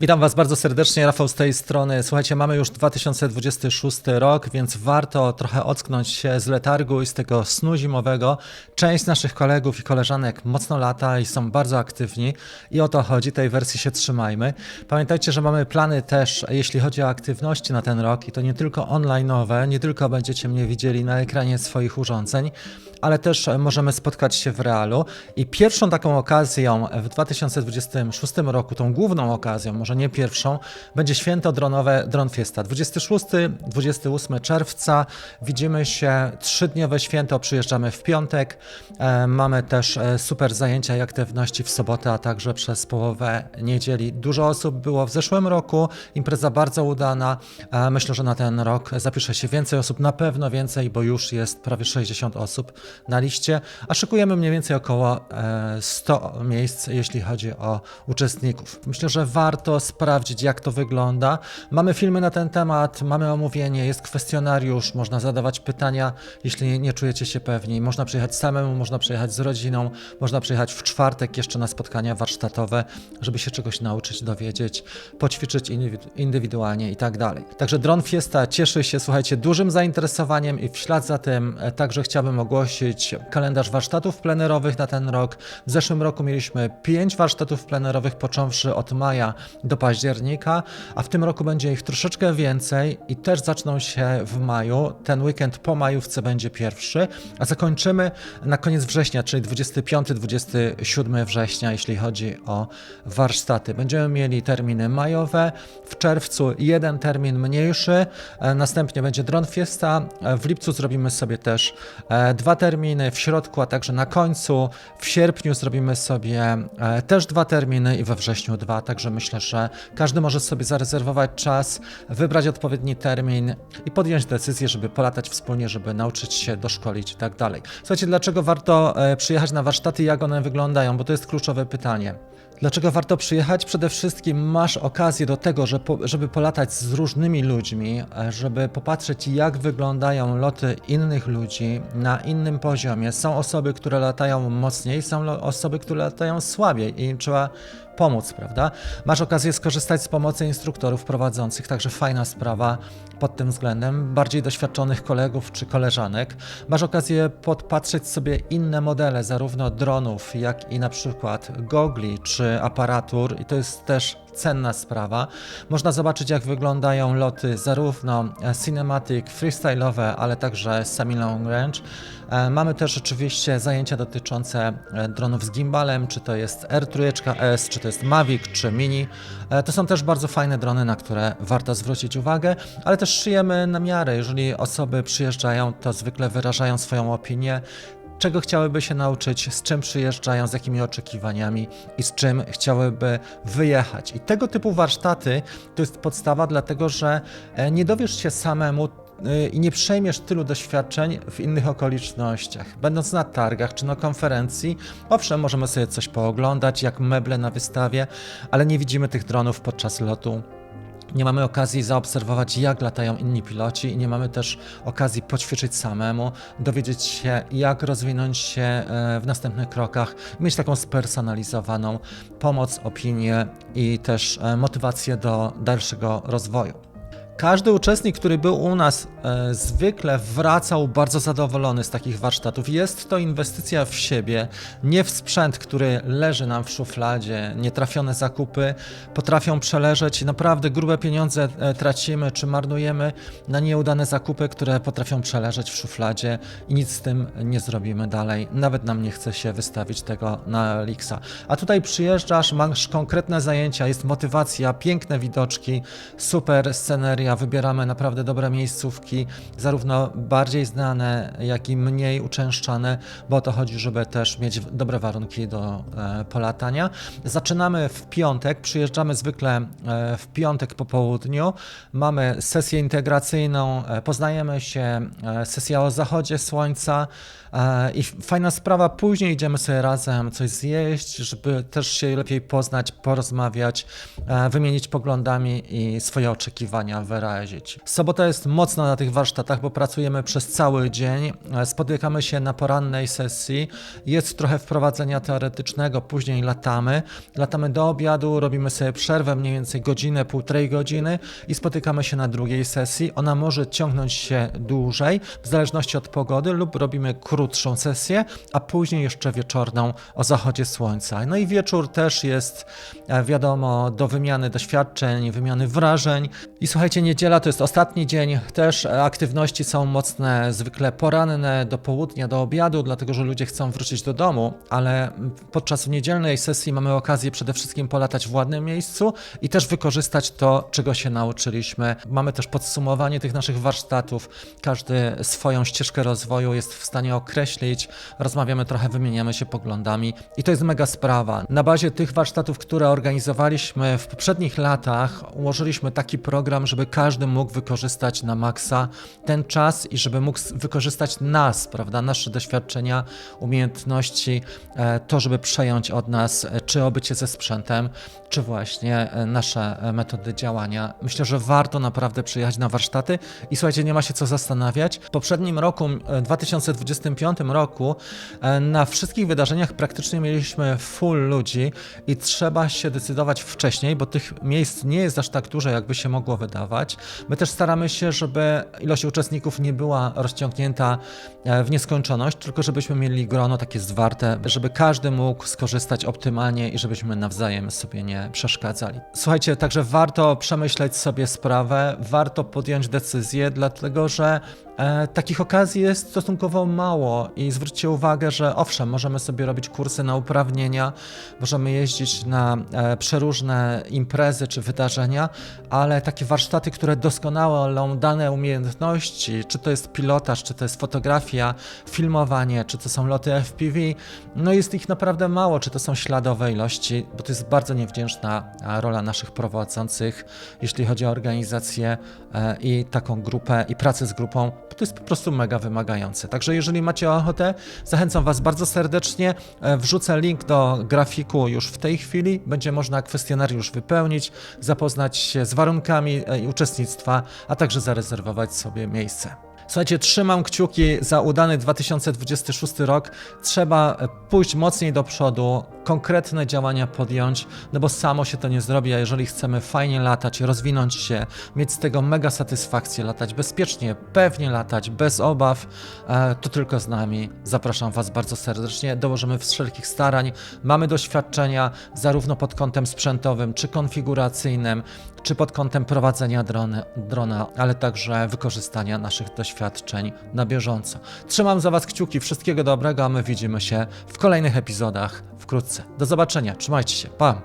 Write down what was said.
Witam Was bardzo serdecznie, Rafał z tej strony. Słuchajcie, mamy już 2026 rok, więc warto trochę ocknąć się z letargu i z tego snu zimowego. Część naszych kolegów i koleżanek mocno lata i są bardzo aktywni i o to chodzi, tej wersji się trzymajmy. Pamiętajcie, że mamy plany też, jeśli chodzi o aktywności na ten rok i to nie tylko online'owe, nie tylko będziecie mnie widzieli na ekranie swoich urządzeń, ale też możemy spotkać się w realu. I pierwszą taką okazją w 2026 roku, tą główną okazją, może nie pierwszą, będzie święto dronowe Dron Fiesta. 26-28 czerwca widzimy się, trzydniowe święto, przyjeżdżamy w piątek. E, mamy też e, super zajęcia i aktywności w sobotę, a także przez połowę niedzieli. Dużo osób było w zeszłym roku, impreza bardzo udana. E, myślę, że na ten rok zapisze się więcej osób, na pewno więcej, bo już jest prawie 60 osób na liście, a szykujemy mniej więcej około e, 100 miejsc, jeśli chodzi o uczestników. Myślę, że warto sprawdzić, jak to wygląda. Mamy filmy na ten temat, mamy omówienie, jest kwestionariusz, można zadawać pytania, jeśli nie czujecie się pewni. Można przyjechać samemu, można przyjechać z rodziną, można przyjechać w czwartek jeszcze na spotkania warsztatowe, żeby się czegoś nauczyć, dowiedzieć, poćwiczyć indywidu- indywidualnie i tak dalej. Także Dron Fiesta cieszy się, słuchajcie, dużym zainteresowaniem i w ślad za tym e, także chciałbym ogłosić kalendarz warsztatów plenerowych na ten rok. W zeszłym roku mieliśmy 5 warsztatów plenerowych, począwszy od maja do października, a w tym roku będzie ich troszeczkę więcej i też zaczną się w maju. Ten weekend po majówce będzie pierwszy, a zakończymy na koniec września, czyli 25-27 września, jeśli chodzi o warsztaty. Będziemy mieli terminy majowe, w czerwcu jeden termin mniejszy, e, następnie będzie Dron Fiesta, e, w lipcu zrobimy sobie też e, dwa terminy, w środku, a także na końcu, w sierpniu zrobimy sobie też dwa terminy i we wrześniu dwa, także myślę, że każdy może sobie zarezerwować czas, wybrać odpowiedni termin i podjąć decyzję, żeby polatać wspólnie, żeby nauczyć się doszkolić i tak dalej. Słuchajcie, dlaczego warto e, przyjechać na warsztaty jak one wyglądają, bo to jest kluczowe pytanie. Dlaczego warto przyjechać? Przede wszystkim masz okazję do tego, że żeby polatać z różnymi ludźmi, e, żeby popatrzeć, jak wyglądają loty innych ludzi na innym poziomie. Są osoby, które latają mocniej, są osoby, które latają słabiej i trzeba pomóc, prawda? Masz okazję skorzystać z pomocy instruktorów prowadzących, także fajna sprawa pod tym względem, bardziej doświadczonych kolegów czy koleżanek. Masz okazję podpatrzeć sobie inne modele, zarówno dronów, jak i na przykład gogli czy aparatur, i to jest też cenna sprawa. Można zobaczyć, jak wyglądają loty zarówno e, cinematic, freestyle'owe, ale także semi long range. E, Mamy też oczywiście zajęcia dotyczące e, dronów z gimbalem, czy to jest R3S, czy to jest Mavic, czy Mini. To są też bardzo fajne drony, na które warto zwrócić uwagę, ale też szyjemy na miarę. Jeżeli osoby przyjeżdżają, to zwykle wyrażają swoją opinię, czego chciałyby się nauczyć, z czym przyjeżdżają, z jakimi oczekiwaniami i z czym chciałyby wyjechać. I tego typu warsztaty to jest podstawa, dlatego że e, nie dowiesz się samemu y, i nie przejmiesz tylu doświadczeń w innych okolicznościach. Będąc na targach czy na konferencji, owszem, możemy sobie coś pooglądać, jak meble na wystawie, ale nie widzimy tych dronów podczas lotu. Nie mamy okazji zaobserwować, jak latają inni piloci, i nie mamy też okazji poćwiczyć samemu, dowiedzieć się, jak rozwinąć się e, w następnych krokach, mieć taką spersonalizowaną pomoc, opinię i też e, motywację do dalszego rozwoju. Każdy uczestnik, który był u nas, e, zwykle wracał bardzo zadowolony z takich warsztatów. Jest to inwestycja w siebie, nie w sprzęt, który leży nam w szufladzie. Nietrafione zakupy potrafią przeleżeć naprawdę grube pieniądze e, tracimy czy marnujemy na nieudane zakupy, które potrafią przeleżeć w szufladzie i nic z tym nie zrobimy dalej. Nawet nam nie chce się wystawić tego na Lixa. A tutaj przyjeżdżasz, masz konkretne zajęcia, jest motywacja, piękne widoczki, super sceneria, wybieramy naprawdę dobre miejscówki, zarówno bardziej znane, jak i mniej uczęszczane, bo o to chodzi, żeby też mieć dobre warunki do e, polatania. Zaczynamy w piątek, przyjeżdżamy zwykle e, w piątek po południu, mamy sesję integracyjną, e, poznajemy się, sesja o zachodzie słońca i fajna sprawa, później idziemy sobie razem coś zjeść, żeby też się lepiej poznać, porozmawiać, wymienić poglądami i swoje oczekiwania Sobota jest mocna na tych warsztatach, bo pracujemy przez cały dzień. E, Spotykamy się na porannej sesji. Jest trochę wprowadzenia teoretycznego, później latamy. Latamy do obiadu, robimy sobie przerwę mniej więcej godzinę, półtorej godziny i spotykamy się na drugiej sesji. Ona może ciągnąć się dłużej, w zależności od pogody, lub robimy krótszą sesję, a później jeszcze wieczorną o zachodzie słońca. No i wieczór też jest, e, wiadomo, do wymiany doświadczeń, wymiany wrażeń. I słuchajcie, niedziela to jest ostatni dzień, też aktywności są mocne, zwykle poranne, do południa, do obiadu, dlatego że ludzie chcą wrócić do domu, ale podczas niedzielnej sesji mamy okazję przede wszystkim polatać w ładnym miejscu i też wykorzystać to, czego się nauczyliśmy. Mamy też podsumowanie tych naszych warsztatów. Każdy swoją ścieżkę rozwoju jest w stanie określić. Rozmawiamy trochę, wymieniamy się poglądami i to jest mega sprawa. Na bazie tych warsztatów, które organizowaliśmy w poprzednich latach, ułożyliśmy taki program, żeby każdy mógł wykorzystać na maksa ten czas i żeby mógł wykorzystać nas, prawda, nasze doświadczenia, umiejętności, e, to, żeby przejąć od nas e, czy obycie ze sprzętem, czy właśnie e, nasze metody działania. Myślę, że warto naprawdę przyjechać na warsztaty i słuchajcie, nie ma się co zastanawiać. W poprzednim roku, e, 2025 roku, na wszystkich wydarzeniach praktycznie mieliśmy full ludzi i trzeba się decydować wcześniej, bo tych miejsc nie jest aż tak dużo, jakby się mogło wydawać. My też staramy się, żeby ilość uczestników nie była rozciągnięta e, w nieskończoność, tylko żebyśmy mieli grono takie zwarte, żeby każdy mógł skorzystać optymalnie i żebyśmy nawzajem sobie nie przeszkadzali. Słuchajcie, także warto przemyśleć sobie sprawę, warto podjąć decyzję, dlatego że E, takich okazji jest stosunkowo mało i zwróćcie uwagę, że owszem, możemy sobie robić kursy na uprawnienia, możemy jeździć na e, przeróżne imprezy czy wydarzenia, ale takie warsztaty, które doskonalą dane umiejętności, czy to jest pilotaż, czy to jest fotografia, filmowanie, czy to są loty FPV, no jest ich naprawdę mało, czy to są śladowe ilości, bo to jest bardzo niewdzięczna a, rola naszych prowadzących, jeśli chodzi o organizację e, i taką grupę i pracę z grupą, to jest po prostu mega wymagające. Także jeżeli macie ochotę, zachęcam Was bardzo serdecznie. E, Wrzucę link do grafiku już w tej chwili. Będzie można kwestionariusz wypełnić, zapoznać się z warunkami e, uczestnictwa, a także zarezerwować sobie miejsce. Słuchajcie, trzymam kciuki za udany 2026 rok. Trzeba pójść mocniej do przodu, konkretne działania podjąć, no bo samo się to nie zrobi, a jeżeli chcemy fajnie latać, rozwinąć się, mieć z tego mega satysfakcję, latać bezpiecznie, pewnie latać, bez obaw, e, to tylko z nami. Zapraszam Was bardzo serdecznie, dołożymy wszelkich starań. Mamy doświadczenia zarówno pod kątem sprzętowym, czy konfiguracyjnym, czy pod kątem prowadzenia drony, drona, ale także wykorzystania naszych doświadczeń na bieżąco. Trzymam za Was kciuki, wszystkiego dobrego, a my widzimy się w kolejnych epizodach wkrótce. Do zobaczenia, trzymajcie się, pa!